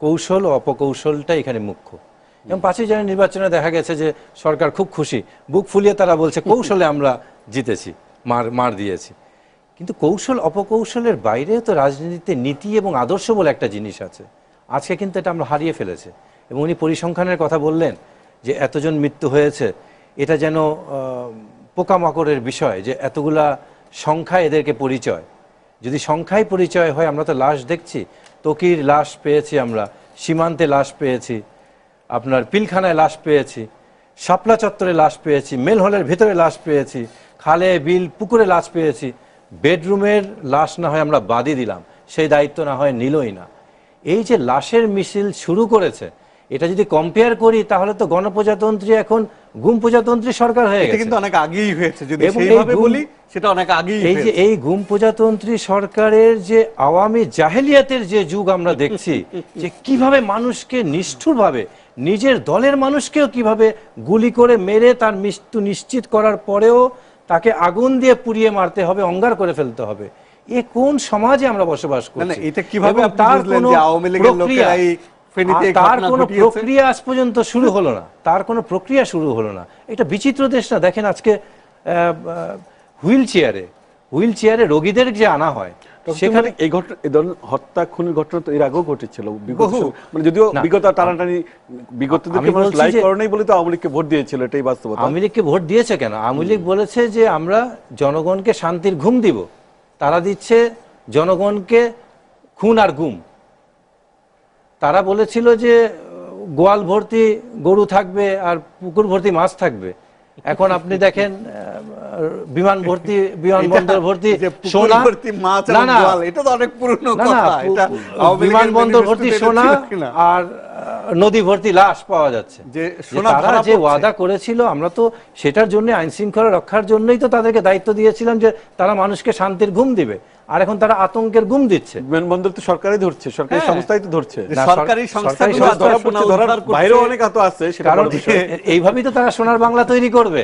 কৌশল ও অপকৌশলটা এখানে মুখ্য। এবং পাঁচই জানুয়ারি নির্বাচনে দেখা গেছে যে সরকার খুব খুশি। বুক ফুলিয়ে তারা বলছে, কৌশলে আমরা জিতেছি, মার মার দিয়েছি। কিন্তু কৌশল, অপকৌশলের বাইরে তো রাজনীতিতে নীতি এবং আদর্শ বলে একটা জিনিস আছে। আজকে কিন্তু এটা আমরা হারিয়ে ফেলেছে। এবং উনি পরিসংখ্যানের কথা বললেন যে এতজন মৃত্যু হয়েছে, এটা যেন পোকামাকড়ের বিষয়, যে এতগুলা সংখ্যা এদেরকে পরিচয়। যদি সংখ্যায় পরিচয় হয়, আমরা তো লাশ দেখছি। তকির লাশ পেয়েছি আমরা, সীমান্তে লাশ পেয়েছি, আপনার পিলখানায় লাশ পেয়েছি, শাপলা চত্বরে লাশ পেয়েছি মেল হলের ভিতরে লাশ পেয়েছি, খালে, বিল, পুকুরে লাশ পেয়েছি, বেডরুমের লাশ না হয় আমরা বাদই দিলাম, সেই দায়িত্ব না হয় নিলই না। এই যে লাশের মিছিল শুরু করেছে, এটা যদি কম্পেয়ার করি, তাহলে তো গণপ্রজাতন্ত্রী এখন গুম প্রজাতন্ত্রী সরকার হয়ে গেছে। কিন্তু অনেক আগেই হয়েছে। যদি সেইভাবে বলি সেটা অনেক আগেই এই যে এই গুম প্রজাতন্ত্রী সরকারের যে আওয়ামী জাহেলিয়াতের যে যুগ আমরা দেখছি যে কীভাবে মানুষকে নিষ্ঠুরভাবে নিজের দলের মানুষকেও কীভাবে গুলি করে মেরে তার মৃত্যু নিশ্চিত করার পরেও তাকে আগুন দিয়ে পুড়িয়ে মারতে হবে অঙ্গার করে ফেলতে হবে। এ কোন সমাজে আমরা বসবাস করছি? এটা কীভাবে আপনি বুঝলেন যে আওয়ামী লীগের লোকেরাই ফেনীতে তার কোনো প্রক্রিয়া আজ পর্যন্ত শুরু হলো না। তার কোনো প্রক্রিয়া শুরু হলো না। এটা বিচিত্র দেশ না দেখেন আজকে হুইল চেয়ারে হুইল চেয়ারে রোগীদের যে আনা হয় সেখানে এই ঘটনা এই ধরনের হত্যা খুনের ঘটনা তো এর আগেও ঘটেছিল। বিগত মানে যদিও বিগত টানাটানি বিগত আমি দিকে মানুষ লাইক করেনি বলে তো আওয়ামী লীগকে ভোট দিয়েছিল এটাই বাস্তবতা। আওয়ামী লীগকে ভোট দিয়েছে কেন? আওয়ামী লীগ বলেছে যে আমরা জনগণকে শান্তির ঘুম দিব। তারা দিচ্ছে জনগণকে খুন আর গুম। তারা বলেছিল যে গোয়াল ভর্তি গরু থাকবে আর পুকুর ভর্তি মাছ থাকবে। এখন আপনি দেখেন বিমান ভর্তি বিমানবন্দর ভর্তি সোনা ভর্তি মাছ না না। গোয়াল, এটা তো অনেক পুরনো কথা। এটা বিমানবন্দর ভর্তি সোনা? আর নদী ভর্তি লাশ পাওয়া যাচ্ছে। যে যে সোনা তারা যে ওয়াদা করেছিল আমরা তো সেটার জন্য আইন শৃঙ্খলা রক্ষার জন্যই তো তাদেরকে দায়িত্ব দিয়েছিলাম যে তারা মানুষকে শান্তির ঘুম দিবে। আর এখন তারা আতঙ্কের গুম দিচ্ছে। বিমানবন্দর তো সরকারই ধরছে সরকারি হ্যাঁ। সংস্থাই তো ধরছে। সরকারি করছে। অনেক আতো আছে সেটা কারণ এইভাবেই তো তারা সোনার বাংলা তৈরি করবে।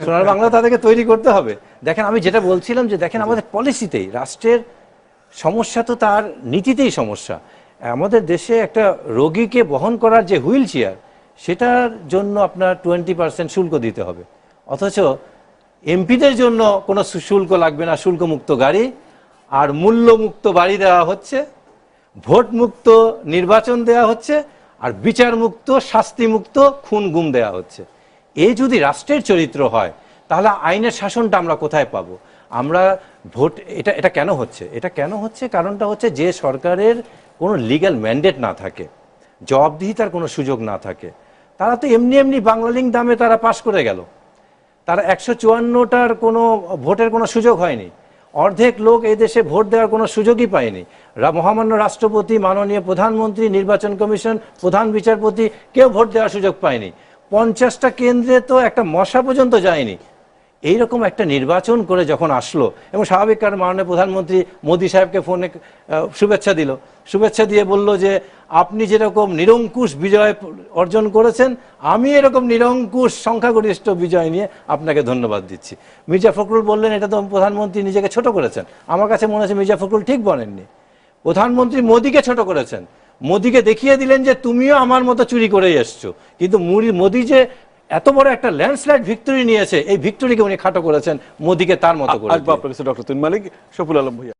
সোনার বাংলা তাদেরকে তৈরি করতে হবে। দেখেন আমি যেটা বলছিলাম যে দেখেন আমাদের পলিসিতেই রাষ্ট্রের সমস্যা তো তার নীতিতেই সমস্যা। আমাদের দেশে একটা রোগীকে বহন করার যে হুইল চেয়ার সেটার জন্য আপনার টোয়েন্টি পার্সেন্ট শুল্ক দিতে হবে। অথচ এমপিদের জন্য কোনো শুল্ক লাগবে না শুল্কমুক্ত গাড়ি আর মূল্যমুক্ত বাড়ি দেওয়া হচ্ছে ভোট মুক্ত নির্বাচন দেওয়া হচ্ছে, আর বিচার মুক্ত শাস্তি মুক্ত খুন গুম দেওয়া হচ্ছে। এই যদি রাষ্ট্রের চরিত্র হয়, তাহলে আইনের শাসনটা আমরা কোথায় পাবো? আমরা ভোট, এটা এটা কেন হচ্ছে? এটা কেন হচ্ছে? কারণটা হচ্ছে যে সরকারের কোনো লিগ্যাল ম্যান্ডেট না থাকে, জবাবদিহিতার কোনো সুযোগ না থাকে। তারা তো এমনি এমনি বাংলালিং দামে তারা পাশ করে গেল। তারা একশো চুয়ান্নটার কোনো ভোটের কোনো সুযোগ হয়নি। অর্ধেক লোক এই দেশে ভোট দেওয়ার কোনো সুযোগই পায়নি। মহামান্য রাষ্ট্রপতি, মাননীয় প্রধানমন্ত্রী, নির্বাচন কমিশন, প্রধান বিচারপতি কেউ ভোট দেওয়ার সুযোগ পায়নি। পঞ্চাশটা কেন্দ্রে তো একটা মশা পর্যন্ত যায়নি। এইরকম একটা নির্বাচন করে যখন আসলো, এবং স্বাভাবিক কারণ মাননীয় প্রধানমন্ত্রী মোদী সাহেবকে ফোনে শুভেচ্ছা দিল। শুভেচ্ছা দিয়ে বলল যে, আপনি যেরকম নিরঙ্কুশ বিজয় অর্জন করেছেন, আমি এরকম নিরঙ্কুশ সংখ্যাগরিষ্ঠ বিজয় নিয়ে আপনাকে ধন্যবাদ দিচ্ছি। মির্জা ফখরুল বললেন, এটা তো প্রধানমন্ত্রী নিজেকে ছোট করেছেন। আমার কাছে মনে হচ্ছে মির্জা ফখরুল ঠিক বলেননি। প্রধানমন্ত্রী মোদীকে ছোট করেছেন। মোদীকে দেখিয়ে দিলেন যে, তুমিও আমার মতো চুরি করেই এসছো। কিন্তু মোদী যে এত বড় একটা ল্যান্ডস্লাইড ভিক্টরি নিয়েছে। এই ভিক্টরিকে উনি খাটো করেছেন মোদীকে তার মতো করে ডক্টর তুন মালিক সফুল আলম ভুইয়া।